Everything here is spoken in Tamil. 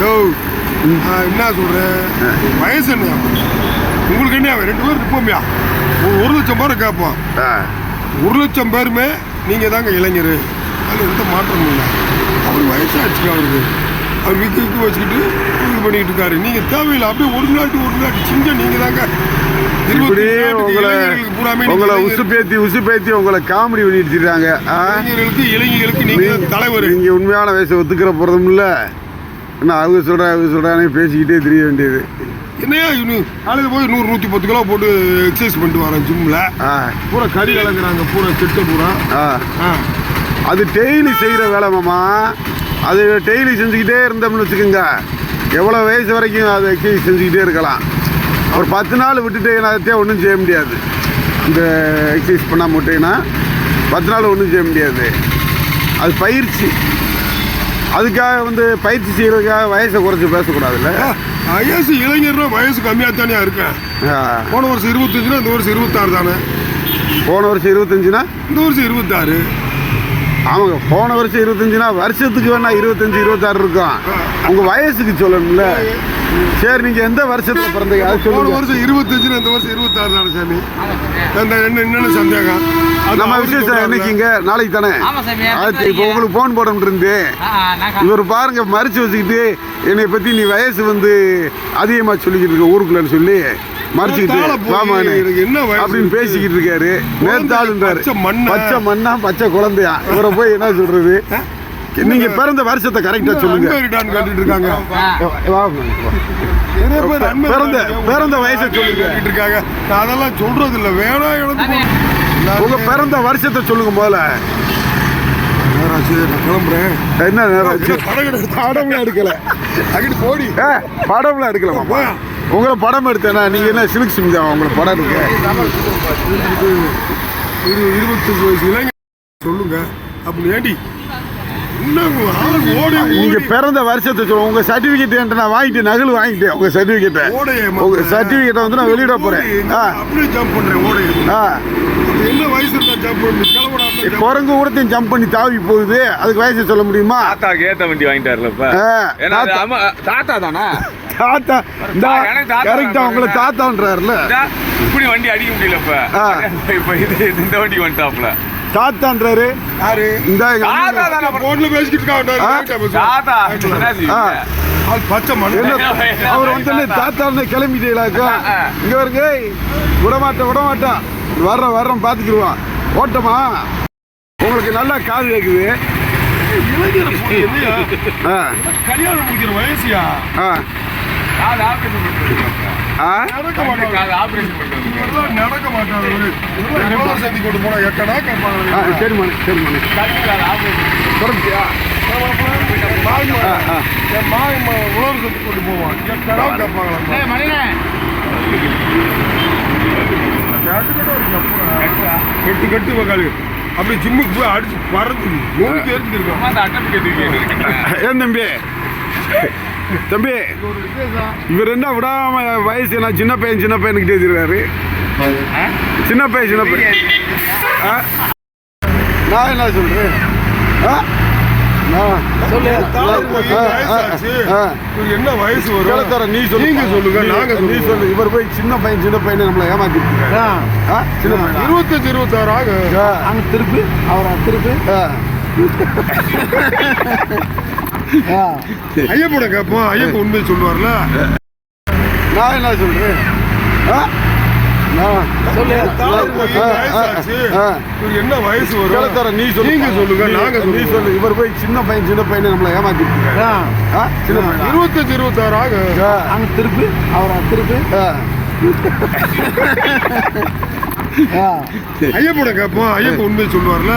என்ன சொல்கிறேன் வயசு என்ன? உங்களுக்கு என்ன ரெண்டு பேரும் இருப்போம்யா? ஒரு ஒரு லட்சம் பேரை கேட்போம். ஆ. ஒரு லட்சம் பேருமே நீங்கள் தாங்க இளைஞர். அதில் எந்த மாற்றமும் இல்லை. அவர் வயசாச்சுங்க அவருக்கு. அவர் விக்கு விக்கு வச்சுக்கிட்டு இது பண்ணிக்கிட்டு இருக்காரு. நீங்கள் தேவையில்லை அப்படியே ஒரு நாட்டு ஒரு நாட்டு சிங்க நீங்கள் தாங்க. உங்களை நீங்க. உசுப்பேத்தி உசுப்பேத்தி உங்களை காமெடி பண்ணிட்டு? இளைஞர்களுக்கு இளைஞர்களுக்கு நீங்கள் தலைவர். நீங்க உண்மையான வயசை ஒத்துக்கிற போறதும் இல்ல. என்ன அவங்க சொல்றா அவங்க சொல்றானே பேசிக்கிட்டே தெரிய வேண்டியது. என்னையா இன்னும் காலையில் போய் நூறு நூற்றி பத்து கிலோ போட்டு எக்ஸசைஸ் பண்ணிட்டு வரேன் ஜிம்மில் பூரா கறி கலங்குறாங்க பூரா செட்டு பூரா. ஆ. ஆ. அது டெய்லி செய்கிற வேலை மாமா. அது டெய்லி செஞ்சுக்கிட்டே இருந்தோம்னு வச்சுக்கோங்க. எவ்வளோ வயசு வரைக்கும் அதை எக்ஸசைஸ் செஞ்சுக்கிட்டே இருக்கலாம். ஒரு பத்து நாள் விட்டுட்டீங்கன்னா அதையே ஒன்றும் செய்ய முடியாது. இந்த எக்ஸசைஸ் பண்ணாம விட்டீங்கன்னா பத்து நாள் ஒன்றும் செய்ய முடியாது. அது பயிற்சி. அதுக்காக வந்து பயிற்சி செய்கிறதுக்காக வயசை குறைச்சி பேசக்கூடாதுல்ல? வயசு இளைஞர்னா வயசு கம்மியாக தானே இருக்கேன். போன வருஷம் இருபத்தஞ்சுனா இந்த வருஷம் இருபத்தாறு தானே. போன வருஷம் இருபத்தஞ்சுனா? இந்த வருஷம் இருபத்தாறு. ஆமாங்க போன வருஷம் இருபத்தஞ்சுனா வருஷத்துக்கு வேணா இருபத்தஞ்சு இருபத்தாறு இருக்கும். உங்க வயசுக்கு சொல்லணும்ல. சரி நீங்க எந்த வருஷத்துல பிறந்தீங்க? அது போன வருஷம் இருபத்தஞ்சுனா இந்த வருஷம் இருபத்தாறு தானே சாமி. அந்த என்ன என்னென்ன சந்தேகம்? நம்ம விசேஷம். என்னைக்குங்க நாளைக்கு தானே? ஆச்சு இப்போ உங்களுக்கு ஃபோன் போட இருந்தேன் ஆ, ஆ, நான் கா- இவர் பாருங்க மறைச்சு வச்சுக்கிட்டு என்னை பத்தி நீ வயசு வந்து அதிகமா சொல்லிக்கிட்டு இருக்க ஊருக்குள்ளன்னு சொல்லி மறைச்சிக்கிட்டு அப்படின்னு? பேசிக்கிட்டு இருக்காரு. நேத்தாளுன்றாரு. பச்சை மண்ணா? பச்சை மண்ணா பச்சை குழந்தையா? இவரை போய் என்ன சொல்றது? நீங்க பிறந்த வருஷத்தை கரெக்டா சொல்லுங்க. இருக்காங்க. பிறந்த. பிறந்த வயசை சொல்லுங்க. கேட்டுட்டு இருக்காங்க. அதெல்லாம் சொல்றது இல்ல எனக்கு உங்க பிறந்த வருஷத்தை சொல்லுங்க போல நேராச்சு நான் கிளம்புறேன் என்ன நேரம் ஆச்சு படம் எடுத்து படம்லாம் எடுக்கல அங்கிட்டு போடி ஏ படம்லாம் எடுக்கலாமா. உங்களை படம் எடுத்தேனா நீங்க என்ன சிலுக்கு சிமிதா உங்களை படம் இருக்கு இரு இருபத்தஞ்சு வயசு இளைஞர் சொல்லுங்க அப்படி ஏண்டி நீங்க ஓடி பிறந்த வருஷத்தை சொல்லுங்க உங்க சர்டிபிகேட் என்கிட்ட நான் வாங்கிட்டேன் நகல் வாங்கிட்டேன். உங்க சர்டிபிகேட்டை உங்க சர்டிபிகேட்டை வந்து நான் வெளியிட போறேன். குரங்கு கூடத்தையும் ஜம்ப் பண்ணி தாவி போகுது. அதுக்கு வயசு சொல்ல முடியுமா? தாத்தாக்கு ஏத்த வண்டி வாங்கிட்டாருல தாத்தா. தானே? தாத்தா. கரெக்டா தான் உங்களை தாத்தான்றாருல இப்படி வண்டி அடிக்க முடியல இப்ப. இப்ப இது இந்த வண்டி வந்துட்டாப்ல தாத்தான்றாரு யாரு? இந்த. போன்ல பேசிக்கிட்டு பச்சை என்ன? அவர் வந்து தாத்தான்னு கிளம்பிட்டீங்களாக்கா. இங்க வருங்க விடமாட்டேன் விடமாட்டேன். வர்றோம் வர்றோம் பார்த்துக்கிடுவான் ஓட்டமா? உங்களுக்கு நல்லா காது கேட்குது கல்யாணம் முடிக்கிற வயசுயா? ஆ. நடக்க மாட்டாங்க. சந்தி கொண்டு போனா எக்கடா கேட்பாங்க. சரி மணி சரி மணி. காது ஆபரேஷன் தொடர்ச்சியா ஆ. ஆ என் மாய் உழவு சந்தி கொண்டு போவான். எக்கடா கேட்பாங்களா? கட்டு கட்டு வக்காளு அப்படி ஜிம்முக்கு போய் அடிச்சு பறந்து அட்டம் கேட்டு ஏன் தம்பி? தம்பி இவர் என்ன விடாம வயசு என்ன சின்ன பையன் சின்ன பையனுக்கிட்டே இருக்கிறாரு சின்ன பையன் சின்ன பையன். ஆ? நான் என்ன சொல்றேன்? ஆ? நான் சொல்லு. ஆ, ஆ, ஆ. என்ன வயசு வரும்? நீ சொல்லு. நீங்க சொல்லுங்க நாங்க நீ சொல்லுங்க சொல்லு. இவர் போய் சின்ன பையன் சின்ன பையனை நம்மளை ஏமாத்திட்டு? சின்ன பையன்? இருபத்தஞ்சு இருபத்தாறு ஆகும் திருப்பி அவரா திருப்பி. ஐயப்பட கேட்போம் ஐயப்ப உண்மையை சொல்லுவார்ல. நான் என்ன சொல்றேன் என்ன வயசு வரும்? நீ சொல்லுங்க நீ- நாங்க நீ சொல்லுங்க சொல்லு. இவர் போய் சின்ன பையன் சின்ன பையனை நம்மளை ஏமாத்திட்டு இருபத்தஞ்சு இருபத்தாறு ஆகும் அங்க திருப்பி. அவரா திருப்பி. ஐயப்பட கேட்போம் ஐயப்ப உண்மையை சொல்லுவார்ல.